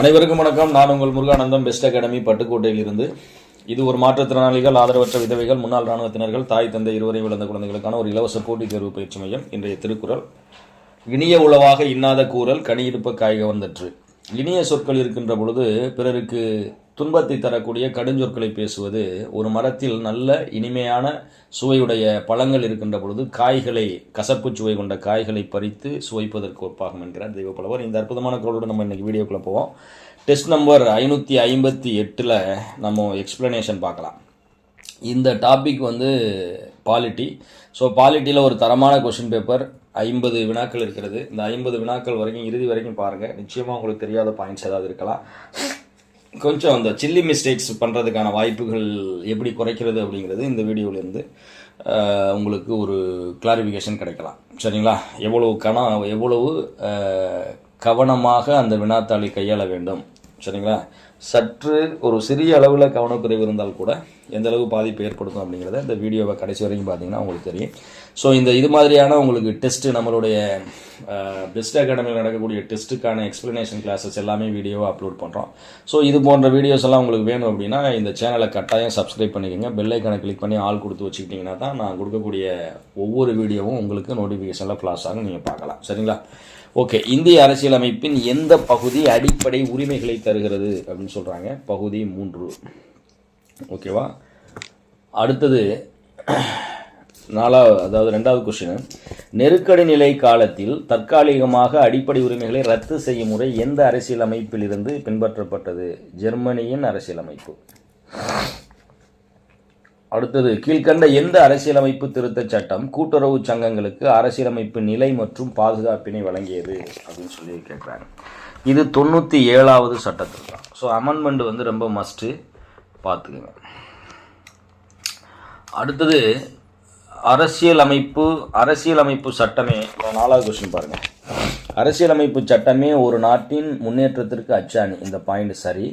அனைவருக்கும் வணக்கம். நான் உங்கள் முருகானந்தம் பெஸ்ட் அகாடமி பட்டுக்கோட்டையில் இருந்து. இது ஒரு மாற்றுத்திறனாளிகள் ஆதரவற்ற விதவைகள் முன்னாள் இராணுவத்தினர்கள் தாய் தந்தை இருவரையும் இழந்த குழந்தைகளுக்கான ஒரு இலவச போட்டித் தேர்வு பயிற்சி மையம் இன்றைய திருக்குறள். இனிய உளவாக இன்னாத கூறல் கனியிருப்ப காய்க வந்தற்று இனிய சொற்கள் இருக்கின்ற பொழுது பிறருக்கு துன்பத்தை தரக்கூடிய கடுஞ்சொற்களை பேசுவது ஒரு மரத்தில் நல்ல இனிமையான சுவையுடைய பழங்கள் இருக்கின்ற பொழுது காய்களை கசப்பு சுவை கொண்ட காய்களை பறித்து சுவைப்பதற்கு ஒப்பாகும் என்கிறார் தெய்வப்புலவர் இந்த அற்புதமான குரலோடு நம்ம இன்றைக்கி வீடியோக்குள்ளே போவோம். டெஸ்ட் நம்பர் ஐநூற்றி ஐம்பத்தி எட்டில் நம்ம எக்ஸ்பிளனேஷன் பார்க்கலாம். இந்த டாபிக் வந்து பாலிட்டி ஸோ பாலிட்டியில் ஒரு தரமான கொஷின் பேப்பர் ஐம்பது வினாக்கள் இருக்கிறது. இந்த ஐம்பது வினாக்கள் வரைக்கும் இறுதி வரைக்கும் பாருங்கள் நிச்சயமாக உங்களுக்கு தெரியாத பாயிண்ட்ஸ் ஏதாவது இருக்கலாம். கொஞ்சம் அந்த சில்லி மிஸ்டேக்ஸ் பண்ணுறதுக்கான வாய்ப்புகள் எப்படி குறைக்கிறது அப்படிங்கிறது இந்த வீடியோவிலேருந்து உங்களுக்கு ஒரு கிளாரிஃபிகேஷன் கிடைக்கலாம். சரிங்களா? எவ்வளவு கணம் எவ்வளவு கவனமாக அந்த வினாத்தாளை கையாள வேண்டும்? சரிங்களா? சற்று ஒரு சிறிய அளவில் கவனக்குறைவு இருந்தால் கூட எந்த அளவு பாதிப்பு ஏற்படுத்தும் அப்படிங்கிறத இந்த வீடியோவை கடைசி வரைக்கும் பார்த்தீங்கன்னா உங்களுக்கு தெரியும். ஸோ இந்த இது மாதிரியான உங்களுக்கு டெஸ்ட்டு நம்மளுடைய பெஸ்ட் அகாடமியில் நடக்கக்கூடிய டெஸ்ட்டுக்கான எக்ஸ்ப்ளனேஷன் கிளாஸஸ் எல்லாமே வீடியோவை அப்லோட் பண்ணுறோம் ஸோ இது போன்ற வீடியோஸ் எல்லாம் உங்களுக்கு வேணும் அப்படின்னா இந்த சேனலை கட்டாயம் சப்ஸ்கிரைப் பண்ணிக்கோங்க. பெல்லைக்கான கிளிக் பண்ணி ஆள் கொடுத்து வச்சுக்கிட்டிங்கன்னா தான் நான் கொடுக்கக்கூடிய ஒவ்வொரு வீடியோவும் உங்களுக்கு நோட்டிஃபிகேஷனில் ஃப்ளாஷ் ஆகும். நீங்கள் பார்க்கலாம். சரிங்களா? ஓகே இந்திய அரசியலமைப்பின் எந்த பகுதி அடிப்படை உரிமைகளை தருகிறது அப்படின்னு சொல்கிறாங்க பகுதி மூன்று. ஓகேவா? அடுத்தது நாலாவது அதாவது ரெண்டாவது கொஸ்டின் நெருக்கடி நிலை காலத்தில் தற்காலிகமாக அடிப்படை உரிமைகளை ரத்து செய்யும் முறை எந்த அரசியலமைப்பிலிருந்து பின்பற்றப்பட்டது? ஜெர்மனியின் அரசியலமைப்பு. அடுத்தது கீழ்கண்ட எந்த அரசியலமைப்பு திருத்தச் சட்டம் கூட்டுறவு சங்கங்களுக்கு அரசியலமைப்பு நிலை மற்றும் பாதுகாப்பினை வழங்கியது அப்படின்னு சொல்லி கேட்குறாங்க இது தொண்ணூற்றி ஏழாவது சட்டத்தில் தான் ஸோ அமெண்ட்மெண்ட் வந்து ரொம்ப மஸ்ட்டு பார்த்துக்குங்க அடுத்தது அரசியலமைப்பு அரசியலமைப்பு சட்டமே நாலாவது கொஸ்டின் பாருங்கள் அரசியலமைப்பு சட்டமே ஒரு நாட்டின் முன்னேற்றத்திற்கு அச்சாணி. இந்த பாயிண்ட் சரி.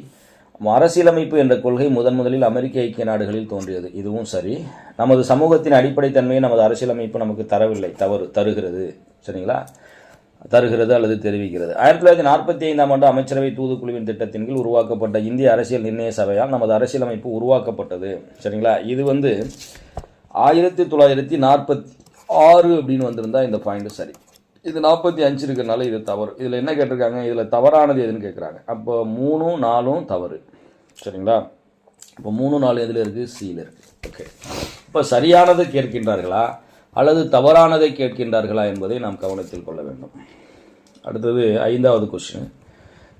அரசியலமைப்பு என்ற கொள்கை முதன் முதலில் அமெரிக்க ஐக்கிய நாடுகளில் தோன்றியது. இதுவும் சரி. நமது சமூகத்தின் அடிப்படை தன்மையை நமது அரசியலமைப்பு நமக்கு தரவில்லை. தவறு தருகிறது. சரிங்களா? தருகிறது அல்லது தெரிவிக்கிறது. ஆயிரத்தி தொள்ளாயிரத்தி நாற்பத்தி ஐந்தாம் ஆண்டு அமைச்சரவை தூதுக்குழுவின் திட்டத்தின் கீழ் உருவாக்கப்பட்ட இந்திய அரசியல் நிர்ணய சபையால் நமது அரசியலமைப்பு உருவாக்கப்பட்டது. சரிங்களா? இது வந்து ஆயிரத்தி தொள்ளாயிரத்தி நாற்பத்தி ஆறு அப்படின்னு வந்திருந்தால் இந்த பாயிண்ட் சரி. இது நாற்பத்தி அஞ்சு இருக்கிறனால இது தவறு. இதில் என்ன கேட்டிருக்காங்க? இதில் தவறானது எதுன்னு கேட்குறாங்க அப்போ மூணும் நாலும் தவறு. சரிங்களா? இப்போ மூணு நாலு எதில் இருக்குது சியில் இருக்குது ஓகே இப்போ சரியானதை கேட்கின்றார்களா? அல்லது தவறானதை கேட்கின்றார்களா என்பதை நாம் கவனத்தில் கொள்ள வேண்டும். அடுத்தது ஐந்தாவது கொஸ்டின்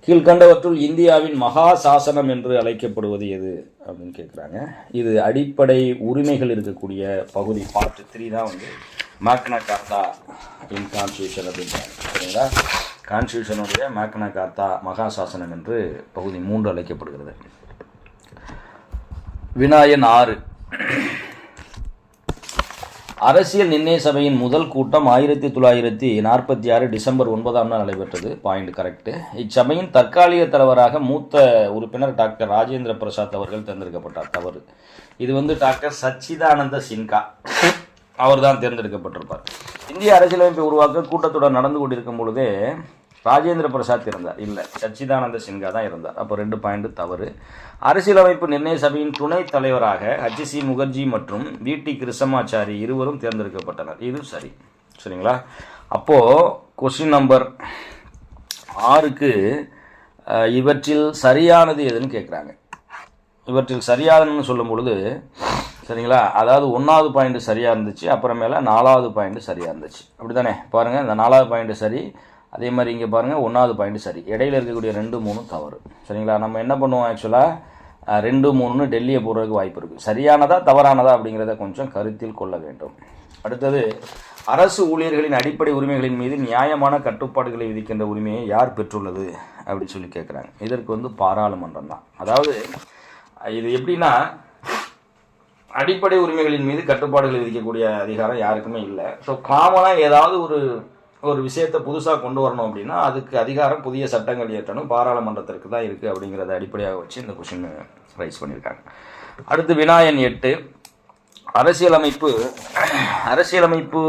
கீழ்கண்டவற்றுள் இந்தியாவின் மகா சாசனம் என்று அழைக்கப்படுவது எது? அப்படின்னு கேட்குறாங்க. இது அடிப்படை உரிமைகள் இருக்கக்கூடிய பகுதி. பார்ட் த்ரீ தான் வந்து மேக்னா கார்த்தா இன் கான்ஸ்டியூஷன் அப்படின்றாங்க. சரிங்களா? கான்ஸ்டியூஷனுடைய மேக்னா கார்த்தா மகா சாசனம் என்று பகுதி மூன்று அழைக்கப்படுகிறது. வினாயன் ஆறு. அரசியல் நிர்ணய சபையின் முதல் கூட்டம் ஆயிரத்தி தொள்ளாயிரத்தி நாற்பத்தி ஆறு டிசம்பர் ஒன்பதாம் நாள் நடைபெற்றது. பாயிண்ட் கரெக்டு இச்சபையின் தற்காலிக தலைவராக மூத்த உறுப்பினர் டாக்டர் ராஜேந்திர பிரசாத் அவர்கள் தேர்ந்தெடுக்கப்பட்டார். தவறு. இது வந்து டாக்டர் சச்சிதானந்த சின்கா அவர் தான் தேர்ந்தெடுக்கப்பட்டிருப்பார். இந்திய அரசியலமைப்பை உருவாக்க கூட்டத்தொடர் நடந்து கொண்டிருக்கும் பொழுதே ராஜேந்திர பிரசாத் இருந்தார். இல்லை சச்சிதானந்த சின்ஹா தான் இருந்தார். அப்போ ரெண்டு பாயிண்ட் தவறு. அரசியலமைப்பு நிர்ணய சபையின் துணைத் தலைவராக ஹச்சி முகர்ஜி மற்றும் வி டி கிருஷ்ணமாச்சாரி இருவரும் தேர்ந்தெடுக்கப்பட்டனர். இது சரி. சரிங்களா? அப்போது கொஸ்டின் நம்பர் ஆறுக்கு இவற்றில் சரியானது எதுன்னு கேட்குறாங்க இவற்றில் சரியானதுன்னு சொல்லும் பொழுது சரிங்களா? அதாவது ஒன்றாவது பாயிண்ட் சரியாக இருந்துச்சு அப்புறமேல நாலாவது பாயிண்ட் சரியாக இருந்துச்சு. அப்படி தானே பாருங்கள் இந்த நாலாவது பாயிண்ட் சரி அதே மாதிரி இங்கே பாருங்கள் ஒன்றாவது பாயிண்ட் சரி. இடையில இருக்கக்கூடிய ரெண்டு மூணு தவறு. சரிங்களா? நம்ம என்ன பண்ணுவோம் ஆக்சுவலாக ரெண்டு மூணுன்னு டெல்லியை போடுறதுக்கு வாய்ப்பு இருக்குது சரியானதா தவறானதா அப்படிங்கிறத கொஞ்சம் கருத்தில் கொள்ள வேண்டும். அடுத்தது அரசு ஊழியர்களின் அடிப்படை உரிமைகளின் மீது நியாயமான கட்டுப்பாடுகளை விதிக்கின்ற உரிமையை யார் பெற்றுள்ளது? அப்படின்னு சொல்லி கேட்குறாங்க இதற்கு வந்து பாராளுமன்றம் தான். அதாவது இது எப்படின்னா அடிப்படை உரிமைகளின் மீது கட்டுப்பாடுகளை விதிக்கக்கூடிய அதிகாரம் யாருக்குமே இல்லை. ஸோ காமனாக ஏதாவது ஒரு ஒரு விஷயத்தை புதுசாக கொண்டு வரணும் அப்படின்னா அதுக்கு அதிகாரம் புதிய சட்டங்கள் இயற்றணும். பாராளுமன்றத்திற்கு தான் இருக்குது அப்படிங்கிறத அடிப்படையாக வச்சு இந்த கொஷின் ரைஸ் பண்ணியிருக்காங்க. அடுத்து வினாயன் எட்டு. அரசியலமைப்பு அரசியலமைப்பு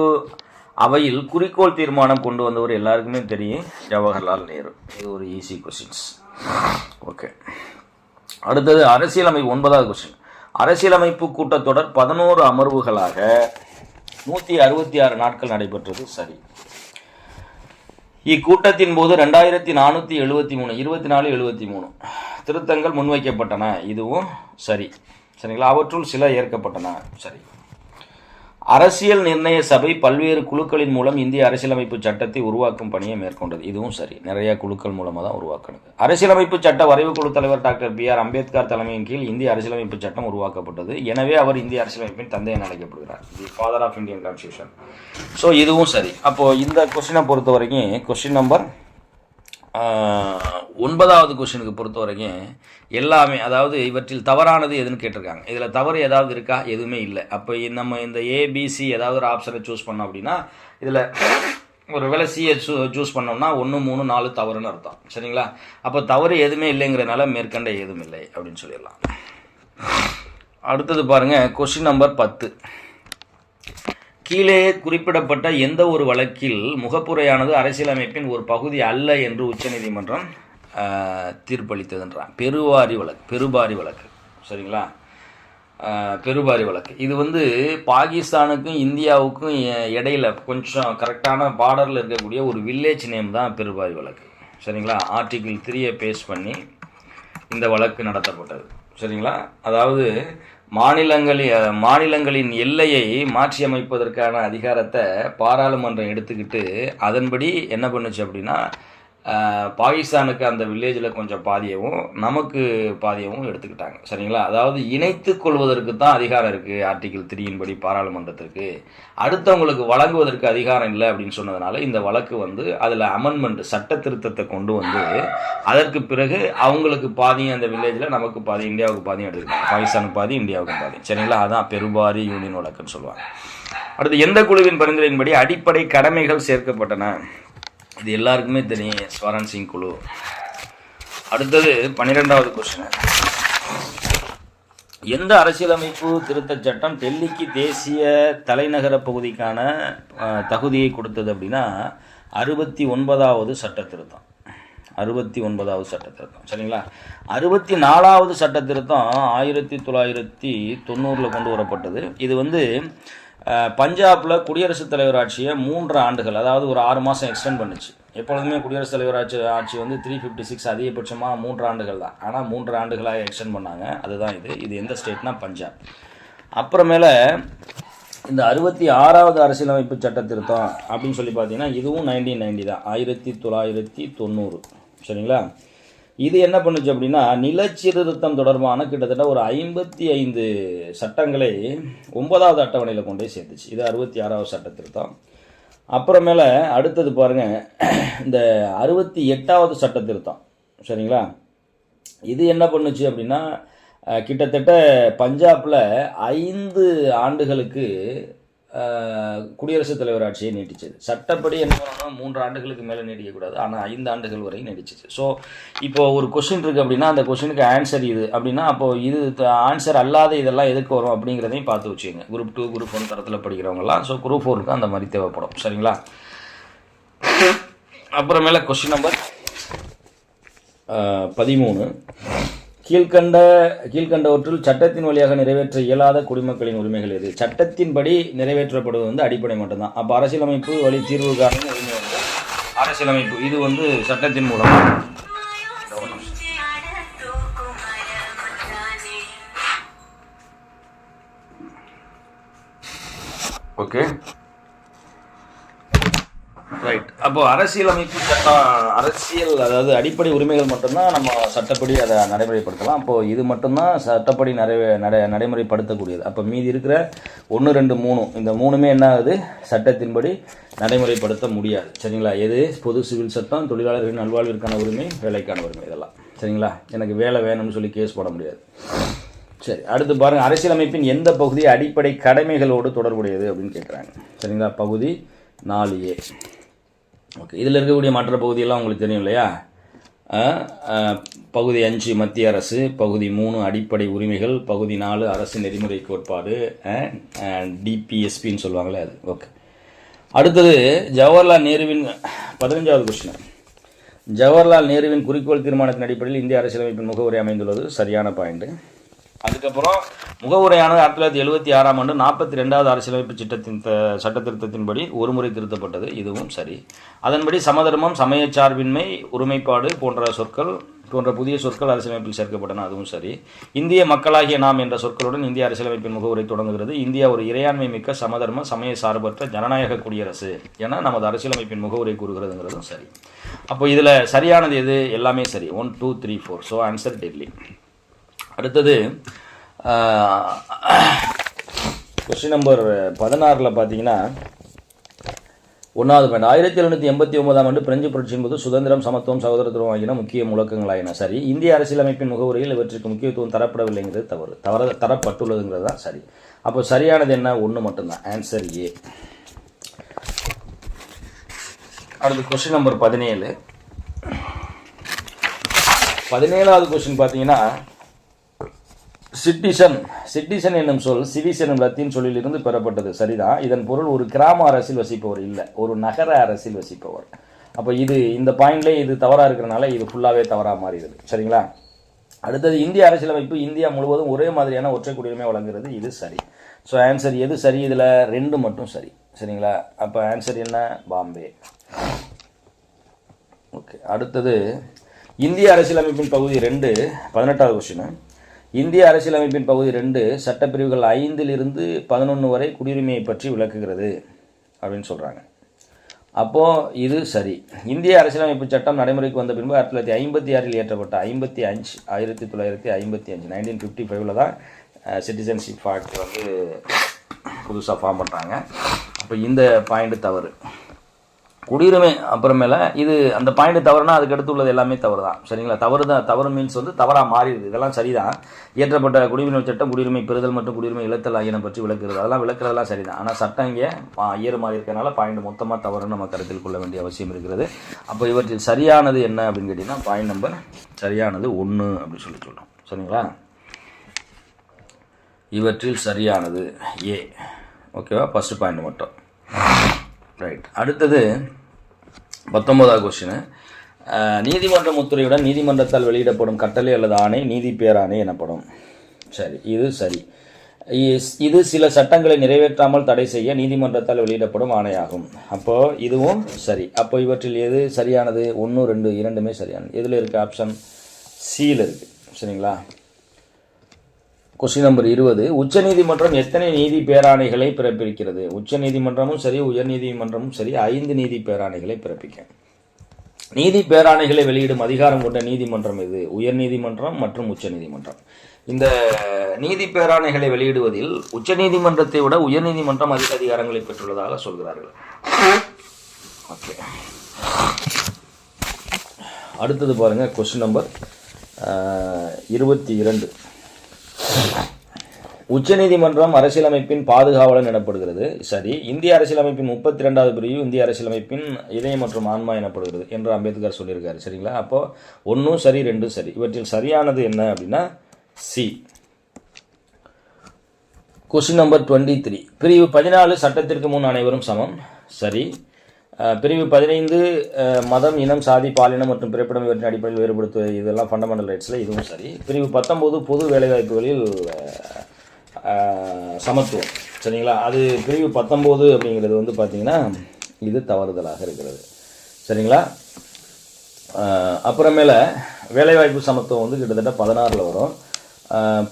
அவையில் குறிக்கோள் தீர்மானம் கொண்டு வந்தவர் எல்லாருக்குமே தெரியும். ஜவஹர்லால் நேரு. இது ஒரு ஈஸி கொஸ்டின்ஸ் ஓகே அடுத்தது அரசியலமைப்பு ஒன்பதாவது கொஸ்டின் அரசியலமைப்பு கூட்டத்தொடர் பதினோரு அமர்வுகளாக நூற்றி அறுபத்தி ஆறு நாட்கள் நடைபெற்றது. சரி. இக்கூட்டத்தின் போது ரெண்டாயிரத்தி நானூற்றி எழுபத்தி மூணு இருபத்தி நாலு எழுபத்தி மூணு. திருத்தங்கள் முன்வைக்கப்பட்டன. இதுவும் சரி. சரிங்களா? அவற்றுள் சில ஏற்கப்பட்டன. சரி. அரசியல் நிர்ணய சபை பல்வேறு குழுக்களின் மூலம் இந்திய அரசியலமைப்பு சட்டத்தை உருவாக்கும் பணியை மேற்கொண்டது. இதுவும் சரி. நிறைய குழுக்கள் மூலமாக தான் உருவாக்கினது. அரசியலமைப்பு சட்ட வரைவு குழு தலைவர் டாக்டர் பி ஆர் அம்பேத்கர் தலைமையின் கீழ் இந்திய அரசியலமைப்பு சட்டம் உருவாக்கப்பட்டது. எனவே அவர் இந்திய அரசியலமைப்பின் தந்தை என அழைக்கப்படுகிறார் the father of Indian constitution so இதுவும் சரி. அப்போது இந்த கொஸ்டினை பொறுத்த வரைக்கும் கொஸ்டின் நம்பர் ஒன்பதாவது கொஷினுக்கு பொறுத்த வரைக்கும் எல்லாமே அதாவது இவற்றில் தவறானது எதுன்னு கேட்டிருக்காங்க. இதில் தவறு ஏதாவது இருக்கா? எதுவுமே இல்லை. அப்போ நம்ம இந்த ஏபிசி ஏதாவது ஒரு ஆப்ஷனை சூஸ் பண்ணோம் அப்படின்னா இதில் ஒரு வேலை சியை சூ சூஸ் பண்ணோம்னா ஒன்று மூணு நாலு தவறுன்னு அர்த்தம். சரிங்களா? அப்போ தவறு எதுவுமே இல்லைங்கிறதுனால மேற்கண்ட எதுவும் இல்லை அப்படின்னு சொல்லிடலாம். அடுத்தது பாருங்கள் கொஷின் நம்பர் பத்து. கீழே குறிப்பிடப்பட்ட எந்த ஒரு வழக்கில் முகப்புரையானது அரசியலமைப்பின் ஒரு பகுதி அல்ல என்று உச்சநீதிமன்றம் தீர்ப்பளித்ததுன்றான். பெருவாரி வழக்கு பெருபாரி வழக்கு. சரிங்களா? பெருபாரி வழக்கு. இது வந்து பாகிஸ்தானுக்கும் இந்தியாவுக்கும் இடையில் இடையில கொஞ்சம் கரெக்டான பார்டரில் இருக்கக்கூடிய ஒரு வில்லேஜ் நேம் தான் பெருபாரி வழக்கு. சரிங்களா? ஆர்டிகிள் த்ரீயை பேஸ் பண்ணி இந்த வழக்கு நடத்தப்பட்டது. சரிங்களா? அதாவது மாநிலங்களில் மாநிலங்களின் எல்லையை மாற்றியமைப்பதற்கான அதிகாரத்தை பாராளுமன்றம் எடுத்துக்கிட்டு அதன்படி என்ன பண்ணுச்சு அப்படின்னா பாகிஸ்தானுக்கு அந்த வில்லேஜில் கொஞ்சம் பாதியவும் நமக்கு பாதியவும் எடுத்துக்கிட்டாங்க. சரிங்களா? அதாவது இணைத்து கொள்வதற்கு தான் அதிகாரம் இருக்குது ஆர்டிகிள் த்ரீயின்படி பாராளுமன்றத்திற்கு. அடுத்தவங்களுக்கு வழங்குவதற்கு அதிகாரம் இல்லை அப்படின்னு சொன்னதுனால இந்த வழக்கு வந்து அதில் அமெண்ட்மெண்ட் சட்ட திருத்தத்தை கொண்டு வந்து அதற்கு பிறகு அவங்களுக்கு பாதியும் அந்த வில்லேஜில் நமக்கு பாதி இந்தியாவுக்கு பாதியும் எடுத்துக்கிட்டாங்க. பாகிஸ்தானுக்கு பாதி இந்தியாவுக்கு பாதி. சரிங்களா? அதான் பெருபாரி யூனியன் வழக்குன்னு சொல்லுவாங்க. அடுத்து எந்த குழுவின் பரிந்துரையின்படி அடிப்படை கடமைகள் சேர்க்கப்பட்டன? இது எல்லாருக்குமே தெரியும் ஸ்வரன் சிங் குழு. அடுத்தது பன்னிரெண்டாவது கொஸ்டின் எந்த அரசியலமைப்பு திருத்தச் சட்டம் டெல்லிக்கு தேசிய தலைநகர பகுதிக்கான தகுதியை கொடுத்தது அப்படின்னா அறுபத்தி ஒன்பதாவது சட்ட திருத்தம். அறுபத்தி ஒன்பதாவது சட்ட திருத்தம். சரிங்களா? அறுபத்தி நாலாவது சட்ட திருத்தம் ஆயிரத்தி தொள்ளாயிரத்தி தொண்ணூறில் கொண்டு வரப்பட்டது. இது வந்து பஞ்சாபில் குடியரசுத் தலைவர் ஆட்சியை மூன்று ஆண்டுகள் அதாவது ஒரு ஆறு மாதம் எக்ஸ்டெண்ட் பண்ணுச்சு. எப்பொழுதுமே குடியரசுத் தலைவர் ஆட்சி ஆட்சி வந்து த்ரீ ஃபிஃப்டி சிக்ஸ் அதிகபட்சமாக மூன்று ஆண்டுகள் தான். ஆனால் மூன்று ஆண்டுகளாக எக்ஸ்டெண்ட் பண்ணாங்க. அதுதான் இது. இது எந்த ஸ்டேட்னா பஞ்சாப். அப்புறமேல இந்த அறுபத்தி ஆறாவது அரசியலமைப்பு சட்ட திருத்தம் அப்படின்னு சொல்லி பார்த்தீங்கன்னா இதுவும் நைன்டீன் நைன்டி தான். ஆயிரத்தி தொள்ளாயிரத்தி தொண்ணூறு. சரிங்களா? இது என்ன பண்ணுச்சு அப்படின்னா நிலச்சீர்திருத்தம் தொடர்பான கிட்டத்தட்ட ஒரு ஐம்பத்தி ஐந்து சட்டங்களை ஒன்பதாவது அட்டவணையில் கொண்டே சேர்ந்துச்சு சேர்த்துச்சு. இது அறுபத்தி ஆறாவது சட்ட திருத்தம் அப்புறமேல அடுத்தது பாருங்க இந்த அறுபத்தி எட்டாவது சட்ட திருத்தம் சரிங்களா? இது என்ன பண்ணுச்சு அப்படின்னா கிட்டத்தட்ட பஞ்சாபில் ஐந்து ஆண்டுகளுக்கு குடியரசுத் தலைவர் ஆட்சியை நீட்டிச்சது சட்டப்படி என்ன பண்ணணும் மூன்று ஆண்டுகளுக்கு மேலே நீடிக்கக்கூடாது. ஆனால் ஐந்து ஆண்டுகள் வரை நீடிச்சிச்சு ஸோ இப்போ ஒரு கொஷின் இருக்குது அப்படின்னா அந்த கொஷினுக்கு ஆன்சர் இது. அப்படின்னா அப்போது இது ஆன்சர் அல்லாத இதெல்லாம் எதுக்கு வரும் அப்படிங்கிறதையும் பார்த்து வச்சுக்கோங்க. குரூப் டூ குரூப் ஒன் தரத்தில் படிக்கிறவங்கலாம் ஸோ குரூப் ஃபோருக்கு அந்த மாதிரி தேவைப்படும். சரிங்களா? அப்புறமேல கொஷின் நம்பர் பதிமூணு. கீழ்கண்ட கீழ்கண்டவற்றில் சட்டத்தின் வழியாக நிறைவேற்ற இயலாத குடிமக்களின் உரிமைகள் எது? சட்டத்தின்படி நிறைவேற்றப்படுவது வந்து அடிப்படை மட்டும்தான். அப்போ அரசியலமைப்பு வழி தீர்வு காரணம் உரிமை வந்து அரசியலமைப்பு. இது வந்து சட்டத்தின் மூலம். ஓகே அப்போது அப்போ அரசியலமைப்பு சட்டம் அரசியல் அதாவது அடிப்படை உரிமைகள் மட்டும்தான் நம்ம சட்டப்படி அதை நடைமுறைப்படுத்தலாம். அப்போ இது மட்டும்தான் சட்டப்படி நடை நடை நடைமுறைப்படுத்தக்கூடியது. அப்போ மீதி இருக்கிற ஒன்று ரெண்டு மூணு இந்த மூணுமே என்ன ஆகுது? சட்டத்தின்படி நடைமுறைப்படுத்த முடியாது. சரிங்களா? எது? பொது சிவில் சட்டம் தொழிலாளர்களின் நல்வாழ்விற்கான உரிமை வேலைக்கான உரிமை இதெல்லாம். சரிங்களா? எனக்கு வேலை வேணும்னு சொல்லி கேஸ் போட முடியாது. சரி அடுத்து பாருங்கள் அரசியலமைப்பின் எந்த பகுதி அடிப்படை கடமைகளோடு தொடர்புடையது அப்படின்னு கேட்குறாங்க சரிங்களா? பகுதி நாலு ஏ. ஓகே இதில் இருக்கக்கூடிய மற்ற பகுதியெல்லாம் உங்களுக்கு தெரியும் இல்லையா? பகுதி அஞ்சு மத்திய அரசு பகுதி மூணு அடிப்படை உரிமைகள் பகுதி நாலு அரசு நெறிமுறை கோட்பாடு டிபிஎஸ்பின்னு சொல்லுவாங்களே அது. ஓகே அடுத்தது ஜவஹர்லால் நேருவின் பதினஞ்சாவது கொஸ்டின் ஜவஹர்லால் நேருவின் குறிக்கோள் தீர்மானத்தின் அடிப்படையில் இந்திய அரசியலமைப்பின் முகவுரை அமைந்துள்ளது. சரியான பாயிண்ட்டு அதுக்கப்புறம் முகவுரையானது ஆயிரத்தி தொள்ளாயிரத்தி எழுபத்தி ஆறாம் ஆண்டு நாற்பத்தி ரெண்டாவது அரசியலமைப்பு சட்டத்தின் த சட்ட திருத்தத்தின்படி ஒருமுறை திருத்தப்பட்டது. இதுவும் சரி. அதன்படி சமதர்மம் சமயச்சார்பின்மை ஒருமைப்பாடு போன்ற சொற்கள் போன்ற புதிய சொற்கள் அரசியலமைப்பில் சேர்க்கப்பட்டன. அதுவும் சரி. இந்திய மக்களாகிய நாம் என்ற சொற்களுடன் இந்திய அரசியலமைப்பின் முகவுரை தொடங்குகிறது. இந்தியா ஒரு இறையாண்மை மிக்க சமதர்ம சமய சார்பற்ற ஜனநாயக குடியரசு என நமது அரசியலமைப்பின் முகவுரை கூறுகிறதுங்கிறதும் சரி. அப்போ இதில் சரியானது எது? எல்லாமே சரி. One two three four so answer Delhi அடுத்தது கொஸ்டின் நம்பர் பதினாறில் பார்த்தீங்கன்னா ஒன்றாவது பாயிண்ட் ஆயிரத்தி எழுநூற்றி எண்பத்தி ஒன்பதாம் ஆண்டு பிரெஞ்சு புரட்சியின் போது சுதந்திரம் சமத்துவம் சகோதரத்துவம் ஆகியன முக்கிய முழக்கங்களாயின. சரி இந்திய அரசியலமைப்பின் முகவுரையில் இவற்றுக்கு முக்கியத்துவம் தரப்படவில்லைங்கிறது தவறு. தவற தரப்பட்டுள்ளதுங்கிறது தான் சரி. அப்போ சரியானது என்ன? ஒன்று மட்டும்தான். ஆன்சர் ஏ அடுத்து கொஸ்டின் நம்பர் பதினேழு. பதினேழாவது கொஸ்டின் பார்த்தீங்கன்னா சிட்டிசன் சிட்டிசன் என்னும் சொல் சிவிஸ் என்னும் லத்தீன் சொல்லிலிருந்து பெறப்பட்டது. சரிதான் இதன் பொருள் ஒரு கிராம அரசில் வசிப்பவர் இல்லை ஒரு நகர அரசில் வசிப்பவர். அப்போ இது இந்த பாயிண்ட்லேயே இது தவறாக இருக்கிறனால இது ஃபுல்லாகவே தவறாக மாறிடுது. சரிங்களா? அடுத்தது இந்திய அரசியலமைப்பு இந்தியா முழுவதும் ஒரே மாதிரியான ஒற்றை குடியுரிமை வழங்குகிறது இது சரி. ஸோ ஆன்சர் எது சரி? இதில் ரெண்டு மட்டும் சரி. சரிங்களா? அப்போ ஆன்சர் என்ன? பாம்பே. ஓகே அடுத்தது இந்திய அரசியலமைப்பின் பகுதி ரெண்டு பதினெட்டாவது கொஸ்டின் இந்திய அரசியலமைப்பின் பகுதி ரெண்டு சட்டப்பிரிவுகள் ஐந்திலிருந்து பதினொன்று வரை குடியுரிமையை பற்றி விளக்குகிறது அப்படின்னு சொல்கிறாங்க அப்போது இது சரி. இந்திய அரசியலமைப்பு சட்டம் நடைமுறைக்கு வந்த பின்பு ஆயிரத்தி தொள்ளாயிரத்தி ஐம்பத்தி ஆறில் ஏற்றப்பட்ட ஐம்பத்தி அஞ்சு ஆயிரத்தி தொள்ளாயிரத்தி ஐம்பத்தி அஞ்சு நைன்டீன் ஃபிஃப்டி ஃபைவ்ல தான் சிட்டிசன்ஷிப் ஆக்ட் வந்து புதுசாக ஃபார்ம் பண்ணுறாங்க அப்போ இந்த பாயிண்ட் தவறு. குடியுரிமை அப்புறமேல இது அந்த பாயிண்ட் தவறுனா அதுக்கு அடுத்து உள்ளது எல்லாமே தவறு தான் சரிங்களா? தவறு தான் தவறு மீன்ஸ் வந்து தவறாக மாறிடுது. இதெல்லாம் சரிதான். இயற்றப்பட்ட குடியுரிமை சட்டம் குடியுரிமை பெறுதல் மற்றும் குடியுரிமை இழத்தல் ஆகியன பற்றி விளக்குறது அதெல்லாம் விளக்குறதெல்லாம் சரிதான். ஆனால் சட்டம் இங்கே இயறு மாறி இருக்கிறனால பாயிண்ட் மொத்தமாக தவறுன்னு நம்ம கருத்தில் கொள்ள வேண்டிய அவசியம் இருக்கிறது. அப்போ இவற்றில் சரியானது என்ன அப்படின்னு கேட்டிங்கன்னா பாயிண்ட் நம்பர் சரியானது ஒன்று அப்படின்னு சொல்லி சொல்கிறோம் சரிங்களா? இவற்றில் சரியானது ஏ ஓகேவா ஃபஸ்ட்டு பாயிண்ட் மட்டும். ரைட் அடுத்தது பத்தொன்பதாவது கொஸ்டின் நீதிமன்ற முத்துறையுடன் நீதிமன்றத்தால் வெளியிடப்படும் கட்டளை அல்லது ஆணை நீதி பேராணை எனப்படும். சரி இது சரி. இது சில சட்டங்களை நிறைவேற்றாமல் தடை செய்ய நீதிமன்றத்தால் வெளியிடப்படும் ஆணையாகும். அப்போ இதுவும் சரி. அப்போ இவற்றில் எது சரியானது? ஒன்று ரெண்டு இரண்டுமே சரியானது. எதில் இருக்க ஆப்ஷன் சியில் இருக்குது சரிங்களா? கொஸ்டின் நம்பர் இருபது. உச்சநீதிமன்றம் எத்தனை நீதி பேராணைகளை பிறப்பிக்கிறது? உச்சநீதிமன்றமும் சரி உயர்நீதிமன்றமும் சரி ஐந்து நீதி பேராணைகளை பிறப்பிக்கும் நீதி பேராணைகளை வெளியிடும் அதிகாரம் கொண்ட நீதிமன்றம் இது உயர்நீதிமன்றம் மற்றும் உச்சநீதிமன்றம் இந்த நீதி பேராணைகளை வெளியிடுவதில் உச்சநீதிமன்றத்தை விட உயர்நீதிமன்றம் அதிக அதிகாரங்களை பெற்றுள்ளதாக சொல்கிறார்கள். ஓகே அடுத்தது பாருங்கள் கொஸ்டின் நம்பர் இருபத்தி இரண்டு. உச்சநீதிமன்றம் அரசியலமைப்பின் பாதுகாவலன் எனப்படுகிறது. சரி இந்திய அரசியலமைப்பின் முப்பத்தி ரெண்டாவது பிரிவு இந்திய அரசியலமைப்பின் இதயம் மற்றும் ஆன்மா எனப்படுகிறது என்று அம்பேத்கர் சொல்லியிருக்காரு. சரிங்களா? அப்போ ஒன்றும் சரி ரெண்டும் சரி. இவற்றில் சரியானது என்ன அப்படின்னா C question number twenty three பிரிவு பதினாலு சட்டத்திற்கு முன் அனைவரும் சமம். சரி. பிரிவு பதினைந்து மதம் இனம் சாதி பாலினம் மற்றும் பிறப்பிடம் இவற்றின் அடிப்படையில் வேறுபடுத்துவது இதெல்லாம் ஃபண்டமெண்டல் ரைட்ஸில் இதுவும் சரி. பிரிவு பத்தொம்போது பொது வேலைவாய்ப்புகளில் சமத்துவம். சரிங்களா? அது பிரிவு பத்தொம்போது அப்படிங்கிறது வந்து பார்த்தீங்கன்னா இது தவறுதலாக இருக்கிறது. சரிங்களா? அப்புறமேல வேலைவாய்ப்பு சமத்துவம் வந்து கிட்டத்தட்ட பதினாறில் வரும்.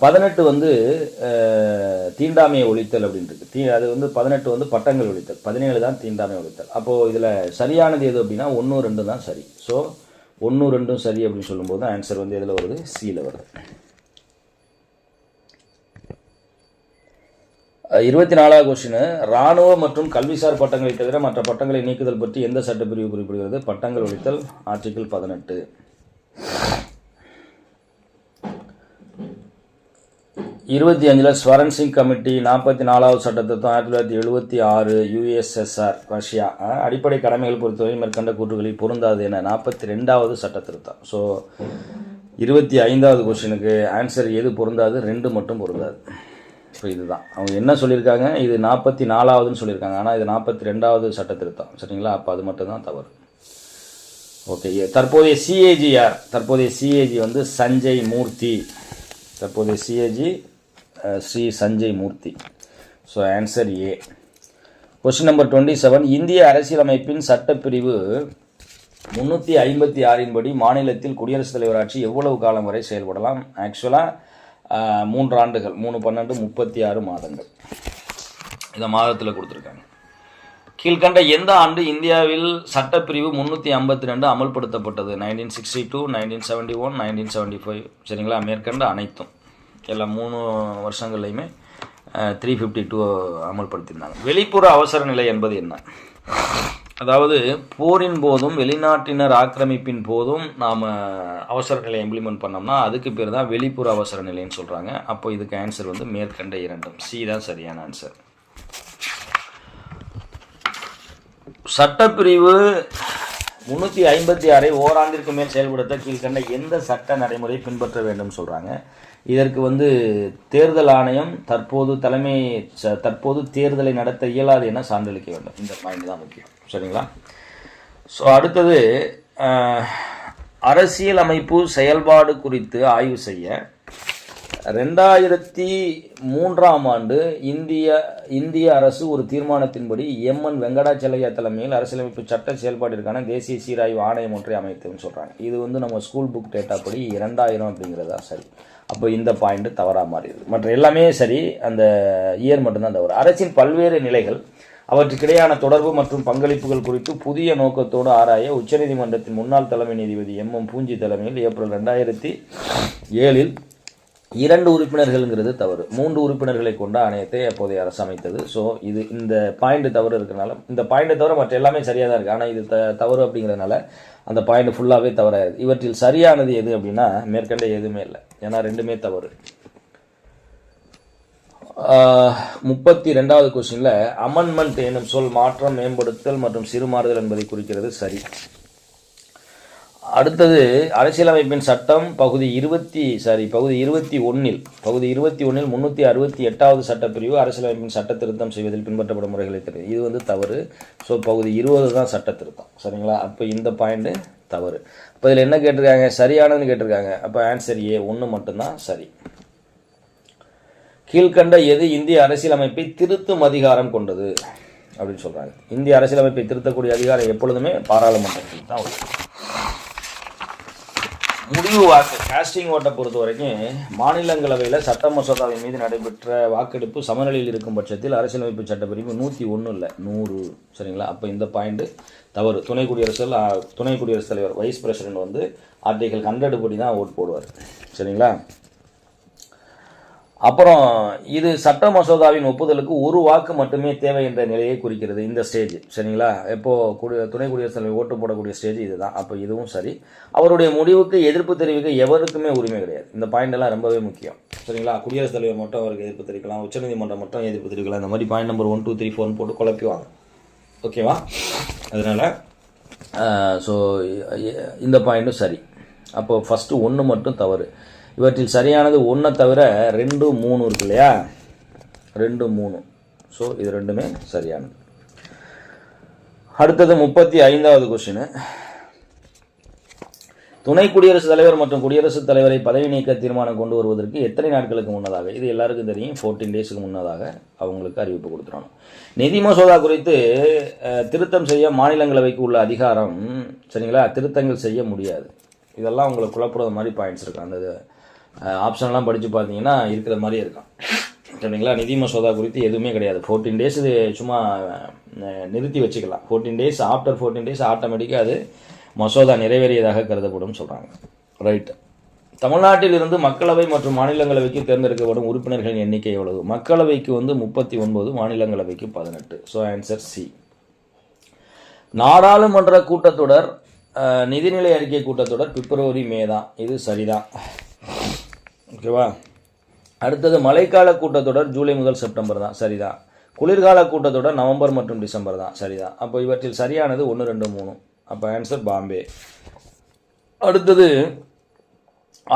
பதினெட்டு வந்து தீண்டாமையை ஒழித்தல் அப்படின்ட்டு தீ அது வந்து பதினெட்டு வந்து பட்டங்கள் ஒழித்தல். பதினேழு தான் தீண்டாமை ஒழித்தல். அப்போது இதில் சரியானது எது அப்படின்னா ஒன்று ரெண்டு தான் சரி. ஸோ ஒன்று ரெண்டும் சரி அப்படின்னு சொல்லும்போது ஆன்சர் வந்து எதில் வருது? சியில் வருது. இருபத்தி நாலாவது கொஸ்டின் இராணுவ மற்றும் கல்விசார் பட்டங்களை தவிர மற்ற பட்டங்களை நீக்குதல் பற்றி எந்த சட்டப்பிரிவு குறிப்பிடுகிறது? பட்டங்கள் ஒழித்தல் ஆர்டிகிள் பதினெட்டு. இருபத்தி அஞ்சில் ஸ்வரன் சிங் கமிட்டி நாற்பத்தி நாலாவது சட்டத்திட்டம் ஆயிரத்தி தொள்ளாயிரத்தி எழுபத்தி ஆறு யுஎஸ்எஸ்ஆர் ரஷ்யா. அடிப்படை கடமைகள் பொறுத்தவரை மேற்கண்ட கூற்றுகளில் பொருந்தாது என நாற்பத்தி ரெண்டாவது சட்டத்திருத்தம். ஸோ இருபத்தி ஐந்தாவது கொஸ்டினுக்கு ஆன்சர் எது பொருந்தாது? ரெண்டு மட்டும் பொருந்தாது. ஸோ இதுதான். அவங்க என்ன சொல்லியிருக்காங்க? இது நாற்பத்தி நாலாவதுன்னு சொல்லியிருக்காங்க. ஆனால் இது நாற்பத்தி ரெண்டாவது சட்டத்திருத்தம். சரிங்களா? அப்போ அது மட்டும்தான் தவறு. ஓகே தற்போதைய சிஏஜி யார்? தற்போதைய சிஏஜி வந்து சஞ்சய் மூர்த்தி. தற்போதைய CAG Shri Sanjay Murthy. So answer A question number twenty seven இந்திய அரசியலமைப்பின் சட்டப்பிரிவு முந்நூற்றி ஐம்பத்தி ஆறின் படி மாநிலத்தில் குடியரசுத் தலைவர் ஆட்சி எவ்வளவு காலம் வரை செயல்படலாம்? ஆக்சுவலாக மூன்று ஆண்டுகள். மூணு பன்னெண்டு முப்பத்தி ஆறு மாதங்கள். இந்த மாதத்தில் கொடுத்துருக்காங்க. கீழ்கண்ட எந்த ஆண்டு இந்தியாவில் சட்டப்பிரிவு முந்நூற்றி ஐம்பத்தி ரெண்டு அமல்படுத்தப்பட்டது? Nineteen sixty two nineteen seventy one nineteen seventy five சரிங்களா? மேற்கண்ட அனைத்தும். எல்லா மூணு வருஷங்கள்லையுமே த்ரீ ஃபிஃப்டி டூ அமல்படுத்தியிருந்தாங்க. வெளிப்புற அவசர நிலை என்பது என்ன? அதாவது போரின் போதும் வெளிநாட்டினர் ஆக்கிரமிப்பின் போதும் நாம் அவசர நிலை இம்ப்ளிமெண்ட் பண்ணோம்னா அதுக்கு பேர் தான் வெளிப்புற அவசர நிலைன்னு சொல்கிறாங்க அப்போ இதுக்கு ஆன்சர் வந்து மேற்கண்ட இரண்டும். சி தான் சரியான ஆன்சர் சட்டப்பிரிவு முந்நூற்றி ஐம்பத்தி ஆறை ஓராண்டிற்கு மேல் செயல்படுத்த கீழ்கண்ட எந்த சட்ட நடைமுறை பின்பற்ற வேண்டும் சொல்கிறாங்க இதற்கு வந்து தேர்தல் ஆணையம் தற்போது தலைமை ச- தற்போது தேர்தலை நடத்த இயலாது என சான்றளிக்க வேண்டும். இந்த பாயிண்ட் தான் முக்கியம். சரிங்களா? ஸோ அடுத்தது அரசியல் அமைப்பு செயல்பாடு குறித்து ஆய்வு செய்ய ரெண்டாயிரத்தி மூன்றாம் ஆண்டு இந்திய இந்திய அரசு ஒரு தீர்மானத்தின்படி எம்என் வெங்கடாச்சலையா தலைமையில் அரசியலமைப்பு சட்ட செயல்பாட்டிற்கான தேசிய சீராய்வு ஆணையம் ஒன்றை அமைத்துன்னு சொல்கிறாங்க இது வந்து நம்ம ஸ்கூல் புக் டேட்டா படி இரண்டாயிரம் அப்படிங்கிறதா சரி. அப்போ இந்த பாயிண்ட் தவறாக மாறிடுது மற்ற எல்லாமே சரி அந்த இயர் மட்டும்தான் தவறு. அரசின் பல்வேறு நிலைகள் அவற்றுக்கிடையான தொடர்பு மற்றும் பங்களிப்புகள் குறித்து புதிய நோக்கத்தோடு ஆராய உச்சநீதிமன்றத்தின் முன்னாள் தலைமை நீதிபதி எம் எம் பூஞ்சி தலைமையில் ஏப்ரல் ரெண்டாயிரத்தி ஏழில் இரண்டு உறுப்பினர்கள்ங்கிறது தவறு. மூன்று உறுப்பினர்களை கொண்ட ஆணையத்தை அப்போதைய அரசு அமைத்தது. ஸோ இது இந்த பாயிண்ட் தவறு இருக்கனால இந்த பாயிண்ட் தவிர மற்ற எல்லாமே சரியாக தான் இருக்குது ஆனால் இது த தவறு அப்படிங்கிறதுனால அந்த பாயிண்ட் ஃபுல்லாகவே தவறாயிருது இவற்றில் சரியானது எது அப்படின்னா மேற்கண்ட எதுவுமே இல்லை. ஏன்னா ரெண்டுமே தவறு. முப்பத்தி ரெண்டாவது கொஸ்டினில் அமெண்ட்மெண்ட் எனும் சொல் மாற்றம் மேம்படுத்தல் மற்றும் சிறுமாறுதல் என்பதை குறிக்கிறது சரி. அடுத்தது அரசியலமைப்பின் சட்டம் பகுதி இருபத்தி சாரி பகுதி இருபத்தி ஒன்றில் பகுதி இருபத்தி ஒன்றில் முந்நூற்றி அறுபத்தி எட்டாவது சட்டப்பிரிவு அரசியலமைப்பின் சட்ட திருத்தம் செய்வதில் பின்பற்றப்படும் முறைகளை தெரியும். இது வந்து தவறு. ஸோ பகுதி இருபது தான் சட்ட திருத்தம். சரிங்களா? அப்போ இந்த பாயிண்ட்டு தவறு. இப்போ இதில் என்ன கேட்டிருக்காங்க? சரியானதுன்னு கேட்டிருக்காங்க. அப்போ ஆன்சர் ஏ ஒன்று மட்டும்தான் சரி. கீழ்கண்ட எது இந்திய அரசியலமைப்பை திருத்தும் அதிகாரம் கொண்டது? அப்படின்னு சொல்கிறாங்க இந்திய அரசியலமைப்பை திருத்தக்கூடிய அதிகாரம் எப்பொழுதுமே பாராளுமன்றத்தில் தான் உள்ளது. முடிவு வாக்கு. காஸ்டிங் ஓட்டை பொறுத்த வரைக்கும் மாநிலங்களவையில் சட்ட மசோதாவின் மீது நடைபெற்ற வாக்கெடுப்பு சமநிலையில் இருக்கும் பட்சத்தில் அரசியலமைப்பு சட்டப்பிரிவு நூற்றி ஒன்று இல்லை நூறு சரிங்களா? அப்போ இந்த பாயிண்ட்டு தவறு. துணை குடியரசில் துணை குடியரசுத் தலைவர் வைஸ் பிரசிடென்ட் வந்து ஆர்டிகல் ஹண்ட்ரட் படி தான் ஓட் போடுவார் சரிங்களா? அப்புறம் இது சட்ட மசோதாவின் ஒப்புதலுக்கு ஒரு வாக்கு மட்டுமே தேவை என்ற நிலையை குறிக்கிறது இந்த ஸ்டேஜ். சரிங்களா? எப்போது குடி துணை குடியரசுத் தலைவர் ஓட்டு போடக்கூடிய ஸ்டேஜ் இதுதான். அப்போ இதுவும் சரி. அவருடைய முடிவுக்கு எதிர்ப்பு தெரிவிக்க எவருக்குமே உரிமை கிடையாது. இந்த பாயிண்ட் எல்லாம் ரொம்பவே முக்கியம். சரிங்களா? குடியரசுத் தலைவர் மட்டும் அவருக்கு எதிர்ப்பு தெரிவிக்கலாம். உச்சநீதிமன்றம் மட்டும் எதிர்ப்பு தெரிவிக்கலாம். இந்த மாதிரி point number one two three ஃபோர்னு போட்டு குழப்பிவாங்க. ஓகேவா அதனால் ஸோ இந்த பாயிண்ட்டும் சரி. அப்போ ஃபஸ்ட்டு ஒன்று மட்டும் தவறு. இவற்றில் சரியானது ஒன்றை தவிர ரெண்டு மூணு இருக்கு இல்லையா? ரெண்டு மூணு. ஸோ இது ரெண்டுமே சரியானது. அடுத்தது முப்பத்தி ஐந்தாவது கொஸ்டின் துணை குடியரசுத் தலைவர் மற்றும் குடியரசுத் தலைவரை பதவி நீக்க தீர்மானம் கொண்டு வருவதற்கு எத்தனை நாட்களுக்கு முன்னதாக? இது எல்லாருக்கும் தெரியும். ஃபோர்டீன் டேஸுக்கு முன்னதாக அவங்களுக்கு அறிவிப்பு கொடுத்துடணும். நிதி மசோதா குறித்து திருத்தம் செய்ய மாநிலங்களவைக்கு உள்ள அதிகாரம் சரிங்களா? திருத்தங்கள் செய்ய முடியாது. இதெல்லாம் உங்களுக்கு குழப்புறது மாதிரி பாயிண்ட்ஸ் இருக்கு. அந்த ஆப்ஷன்லாம் படித்து பார்த்தீங்கன்னா இருக்கிற மாதிரியே இருக்கும். சரிங்களா? நிதி மசோதா குறித்து எதுவுமே கிடையாது. ஃபோர்டீன் டேஸ் இது சும்மா நிறுத்தி வச்சுக்கலாம். Fourteen days after fourteen days ஆட்டோமேட்டிக்காக அது மசோதா நிறைவேறியதாக கருதப்படும் சொல்கிறாங்க ரைட் தமிழ்நாட்டில் இருந்து மக்களவை மற்றும் மாநிலங்களவைக்கு தேர்ந்தெடுக்கப்படும் உறுப்பினர்களின் எண்ணிக்கை எவ்வளவு? மக்களவைக்கு வந்து முப்பத்தி ஒன்பது மாநிலங்களவைக்கு பதினெட்டு. ஸோ ஆன்சர் சி நாடாளுமன்ற கூட்டத்தொடர் நிதிநிலை அறிக்கை கூட்டத்தொடர் பிப்ரவரி மே தான். இது சரிதான். ஓகேவா அடுத்தது மழைக்கால கூட்டத்தொடர் ஜூலை முதல் செப்டம்பர் தான். சரிதான் குளிர்கால கூட்டத்தொடர் நவம்பர் மற்றும் டிசம்பர் தான். சரிதான் அப்போ இவற்றில் சரியானது ஒன்று ரெண்டு மூணு. அப்போ ஆன்சர் பாம்பே. அடுத்தது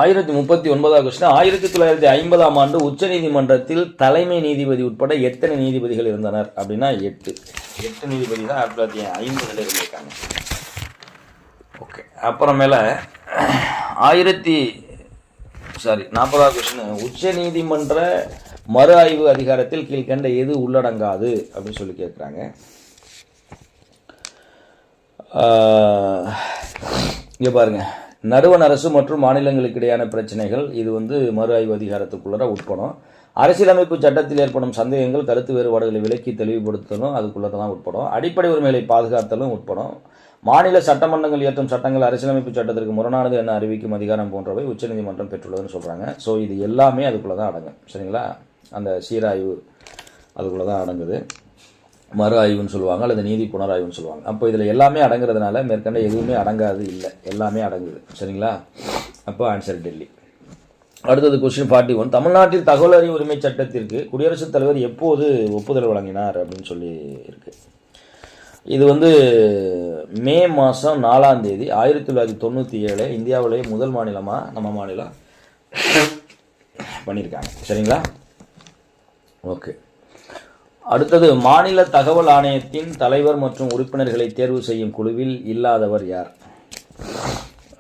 ஆயிரத்தி முப்பத்தி ஒன்பதாம் கொஸ்டின். ஆயிரத்தி தொள்ளாயிரத்தி ஐம்பதாம் ஆண்டு உச்சநீதிமன்றத்தில் தலைமை நீதிபதி உட்பட எத்தனை நீதிபதிகள் இருந்தனர்? அப்படின்னா எட்டு. எட்டு நீதிபதி தான் ஆயிரத்தி தொள்ளாயிரத்தி ஐம்பதில் இருந்திருக்காங்க. ஓகே அப்புறமேல ஆயிரத்தி சாரி நாற்பதாவது கொஸ்டின் உச்ச நீதிமன்ற மறு ஆய்வு அதிகாரத்தில் கீழ்கண்ட எது உள்ளடங்காது அப்படின்னு சொல்லி கேட்குறாங்க இங்கே பாருங்க. நடுவண் அரசு மற்றும் மாநிலங்களுக்கு இடையான பிரச்சனைகள் இது வந்து மறு ஆய்வு அதிகாரத்துக்குள்ளர உட்படும். அரசியலமைப்பு சட்டத்தில் ஏற்படும் சந்தேகங்கள் கருத்து வேறுபாடுகளை விலக்கி தெளிவுபடுத்தலும் அதுக்குள்ளே தான் உட்படும். அடிப்படை உரிமைகளை பாதுகாத்தலும் உட்படும். மாநில சட்டமன்றங்கள் இயற்றும் சட்டங்கள் அரசியலமைப்பு சட்டத்திற்கு முரணானது என அறிவிக்கும் அதிகாரம் போன்றவை உச்சநீதிமன்றம் பெற்றுள்ளதுன்னு சொல்கிறாங்க ஸோ இது எல்லாமே அதுக்குள்ளே தான் அடங்கும். சரிங்களா? அந்த சீராய்வு அதுக்குள்ளே தான் அடங்குது. மறு ஆய்வுன்னு சொல்லுவாங்க அல்லது நீதி புனராய்வுன்னு சொல்லுவாங்க. அப்போ இதில் எல்லாமே அடங்குறதுனால மேற்கண்ட எதுவுமே அடங்காது இல்லை. எல்லாமே அடங்குது. சரிங்களா? அப்போ ஆன்சர் டெல்லி. அடுத்தது கொஸ்டின் ஃபார்ட்டி ஒன் தமிழ்நாட்டில் தகவல் அறிவு உரிமை சட்டத்திற்கு குடியரசுத் தலைவர் எப்போது ஒப்புதல் வழங்கினார் அப்படின்னு சொல்லி இருக்குது இது வந்து மே மாதம் நாலாம் தேதி ஆயிரத்தி தொள்ளாயிரத்தி தொண்ணூற்றி ஏழு இந்தியாவிலேயே முதல் மாநிலமாக நம்ம மாநிலம். பண்ணியிருக்காங்க. சரிங்களா? ஓகே. அடுத்தது மாநில தகவல் ஆணையத்தின் தலைவர் மற்றும் உறுப்பினர்களை தேர்வு செய்யும் குழுவில் இல்லாதவர் யார்?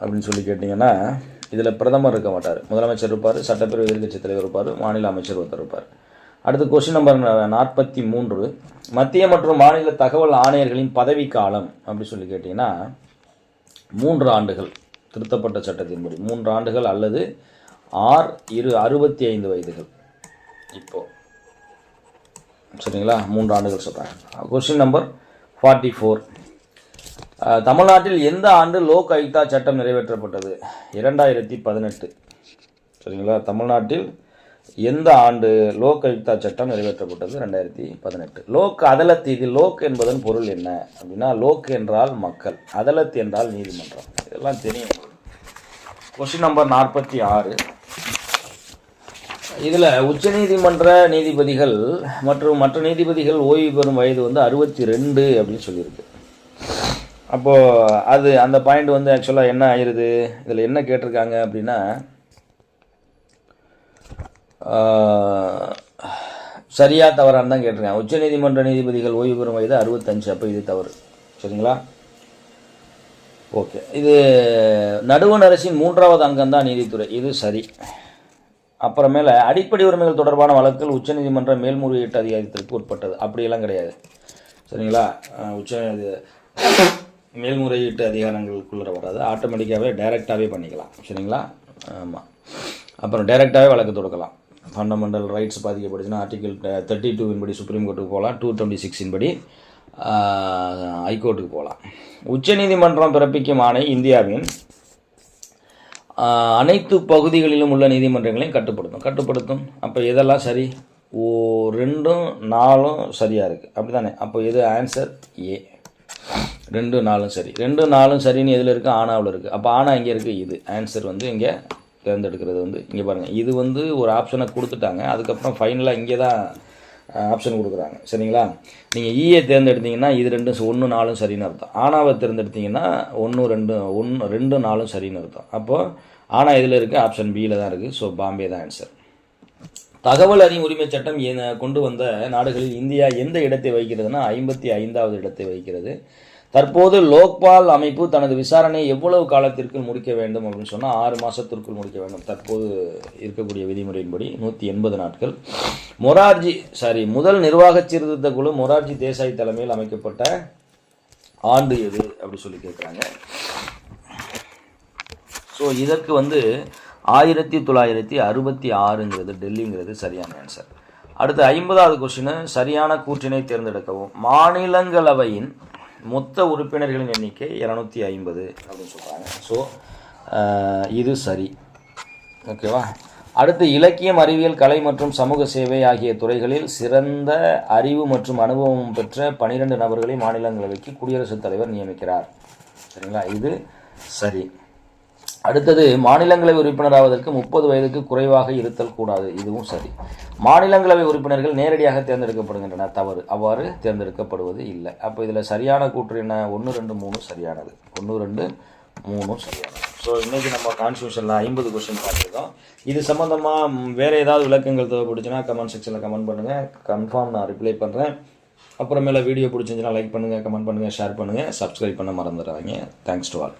அப்படின்னு சொல்லி கேட்டிங்கன்னா இதில் பிரதமர் இருக்க மாட்டார். முதலமைச்சர் இருப்பார் சட்டப்பேரவை எதிர்க்கட்சி தலைவர் இருப்பார் மாநில அமைச்சர் ஒருத்தர் இருப்பார். அடுத்து கொஸ்டின் நம்பர் நாற்பத்தி மூன்று. மத்திய மற்றும் மாநில தகவல் ஆணையர்களின் பதவி காலம் அப்படி சொல்லி கேட்டிங்கன்னா மூன்று ஆண்டுகள் திருத்தப்பட்ட சட்டத்தின்படி. மூன்று ஆண்டுகள் அல்லது ஆர் இரு அறுபத்தி ஐந்து வயதுகள். இப்போது சரிங்களா? மூன்று ஆண்டுகள் சொல்கிறாங்க கொஸ்டின் நம்பர் ஃபார்ட்டி ஃபோர் தமிழ்நாட்டில் எந்த ஆண்டு லோக் ஆயுக்தா சட்டம் நிறைவேற்றப்பட்டது? இரண்டாயிரத்தி பதினெட்டு. சரிங்களா? தமிழ்நாட்டில் எந்த ஆண்டு லோக் ஆயுக்தா சட்டம் நிறைவேற்றப்பட்டது? ரெண்டாயிரத்தி பதினெட்டு. லோக் அதலத் இது லோக் என்பதன் பொருள் என்ன? அப்படின்னா லோக் என்றால் மக்கள் அதலத் என்றால் நீதிமன்றம். இதெல்லாம் தெரியும். கொஸ்டின் நம்பர் நாற்பத்தி ஆறு. இதில் உச்சநீதிமன்ற நீதிபதிகள் மற்றும் மற்ற நீதிபதிகள் ஓய்வு பெறும் வயது வந்து அறுபத்தி ரெண்டு அப்படின்னு சொல்லியிருக்கு. அப்போது அது அந்த பாயிண்ட் வந்து ஆக்சுவலாக என்ன ஆயிடுது இதில் என்ன கேட்டிருக்காங்க அப்படின்னா சரியாக சரியா தவறான்னு தான் கேட்டிருக்கேன் உச்சநீதிமன்ற நீதிபதிகள் ஓய்வு பெறும் வயது அறுபத்தஞ்சு. அப்போ இது தவறு. சரிங்களா? ஓகே. இது நடுவண் அரசின் மூன்றாவது அங்கம் தான் நீதித்துறை. இது சரி. அப்புறமேல அடிப்படை உரிமைகள் தொடர்பான வழக்குகள் உச்சநீதிமன்ற மேல்முறையீட்டு அதிகாரத்திற்கு உட்பட்டது. அப்படியெல்லாம் கிடையாது. சரிங்களா? உச்ச மேல்முறையீட்டு அதிகாரங்களுக்குள்ள வராது. ஆட்டோமேட்டிக்காகவே டைரெக்டாகவே பண்ணிக்கலாம். சரிங்களா? ஆமாம் அப்புறம் டைரெக்டாகவே வழக்கு தொடுக்கலாம். ஃபண்டமெண்டல் ரைட்ஸ் பாதிக்கப்படுச்சுன்னா ஆர்டிகல் தேர்ட்டி டூவின் படி சுப்ரீம் கோர்ட்டுக்கு போகலாம் டூ டுவெண்ட்டி சிக்ஸின் படி uh, ஹைகோர்ட்டுக்கு போகலாம் உச்சநீதிமன்றம் பிறப்பிக்கும் ஆணை இந்தியாவின் uh, அனைத்து பகுதிகளிலும் உள்ள நீதிமன்றங்களையும் கட்டுப்படுத்தும். கட்டுப்படுத்தும். அப்போ இதெல்லாம் சரி? ஓ ரெண்டும் நாலும் சரியாக இருக்குது அப்படி தானே அப்போ இது ஆன்சர் ஏ ரெண்டு நாலும் சரி. ரெண்டு நாலும் சரின்னு எதில் இருக்குது ஆனாவில் இருக்குது அப்போ ஆனா இங்கே இருக்குது இது. ஆன்சர் வந்து இங்கே தேர்ந்தெடுக்கிறது வந்து இங்கே பாருங்கள் இது வந்து ஒரு ஆப்ஷனை கொடுத்துட்டாங்க. அதுக்கப்புறம் ஃபைனலாக இங்கே தான் ஆப்ஷன் கொடுக்குறாங்க. சரிங்களா? நீங்கள் ஈயை e தேர்ந்தெடுத்தீங்கன்னா இது ரெண்டும் ஒன்று நாலும் சரின்னு அர்த்தம். ஆனாவை தேர்ந்தெடுத்தீங்கன்னா ஒன்று ரெண்டு ஒன்று ரெண்டு நாலும் சரின்னு அர்த்தம். அப்போது ஆனால் இதில் இருக்குது ஆப்ஷன் பியில் தான் இருக்குது ஸோ பாம்பே தான் ஆன்சர் தகவல் அறியும் உரிமை சட்டம் கொண்டு வந்த நாடுகளில் இந்தியா எந்த இடத்தை வகிக்கிறதுனா ஐம்பத்தி ஐந்தாவது இடத்தை வகிக்கிறது. தற்போது லோக்பால் அமைப்பு தனது விசாரணையை எவ்வளவு காலத்திற்குள் முடிக்க வேண்டும் அப்படின்னு சொன்னால் ஆறு மாதத்திற்குள் முடிக்க வேண்டும். தற்போது இருக்கக்கூடிய விதிமுறையின்படி நூற்றி எண்பது நாட்கள். மொரார்ஜி சாரி முதல் நிர்வாக சீர்திருத்த குழு மொரார்ஜி தேசாய் தலைமையில் அமைக்கப்பட்ட ஆண்டு எது அப்படி சொல்லி கேட்குறாங்க ஸோ இதற்கு வந்து ஆயிரத்தி தொள்ளாயிரத்தி அறுபத்தி ஆறுங்கிறது டெல்லிங்கிறது சரியான ஆன்சர் அடுத்து ஐம்பதாவது கொஸ்டின் சரியான கூற்றினை தேர்ந்தெடுக்கவும். மாநிலங்களவையின் மொத்த உறுப்பினர்களின் எண்ணிக்கை இரநூத்தி ஐம்பது அப்படின்னு சொல்கிறாங்க ஸோ இது சரி. ஓகேவா அடுத்து இலக்கியம் அறிவியல் கலை மற்றும் சமூக சேவை ஆகிய துறைகளில் சிறந்த அறிவு மற்றும் அனுபவம் பெற்ற பனிரெண்டு நபர்களை மாநிலங்களவைக்கு குடியரசுத் தலைவர் நியமிக்கிறார். சரிங்களா? இது சரி. அடுத்தது மாநிலங்களவை உறுப்பினராவதற்கு முப்பது வயதுக்கு குறைவாக இருத்தல் கூடாது. இதுவும் சரி. மாநிலங்களவை உறுப்பினர்கள் நேரடியாக தேர்ந்தெடுக்கப்படுகின்றன தவறு. அவ்வாறு தேர்ந்தெடுக்கப்படுவது இல்லை. அப்போ இதில் சரியான கூற்று என்ன? ஒன்று ரெண்டு மூணு சரியானது. ஒன்று ரெண்டு மூணும் சரியானது. ஸோ இன்றைக்கி நம்ம கான்ஸ்டியூஷனில் ஐம்பது கொஸ்டின் பார்த்துருக்கோம். இது சம்மந்தமாக வேறு ஏதாவது விளக்கங்கள் தேவைப்படுச்சுன்னா கமெண்ட் செக்ஷனில் கமெண்ட் பண்ணுங்கள் கன்ஃபார்ம் நான் ரிப்ளை பண்ணுறேன் அப்புறமேல வீடியோ பிடிச்சிருந்துச்சுன்னா லைக் பண்ணுங்கள் கமெண்ட் பண்ணுங்கள் ஷேர் பண்ணுங்கள் சப்ஸ்கிரைப் பண்ண மறந்துடுறாங்க தேங்க்ஸ் டு ஆல்